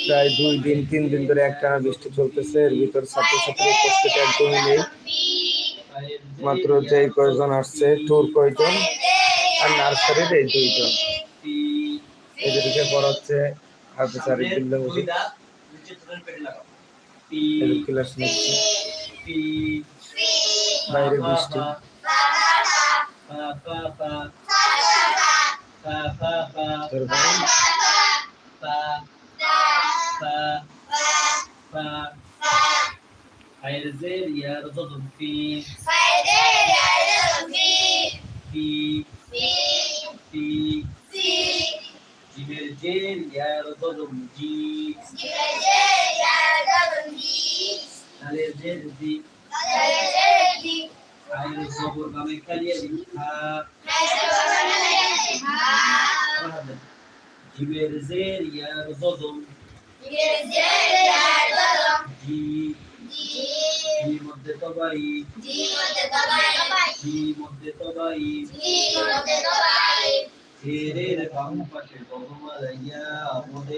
প্রায় দুই দিন তিন দিন ধরে একটানা বৃষ্টি চলতেছে এর ভিতর ছাত্রছাত্রীর উপস্থিতি একদমই নেই মাত্র যে কয়জন আসছে ট্যুর কয়জন আর নার্সারির এই দুইজন এদেরকে পড়াচ্ছে হাফিজ আরিফ বিল্লাহ হুজুর। ক্লাস নিচ্ছে বাইরে বৃষ্টি তোর ভাই Hayırdır yardım fi fi fi Cimercil yardım ci Hayırdır di Hayır sabır kami kaliye ha Cimercil yardım জি জি মধ্যে তবাই জি মধ্যে তবাই এরের বাম পাশে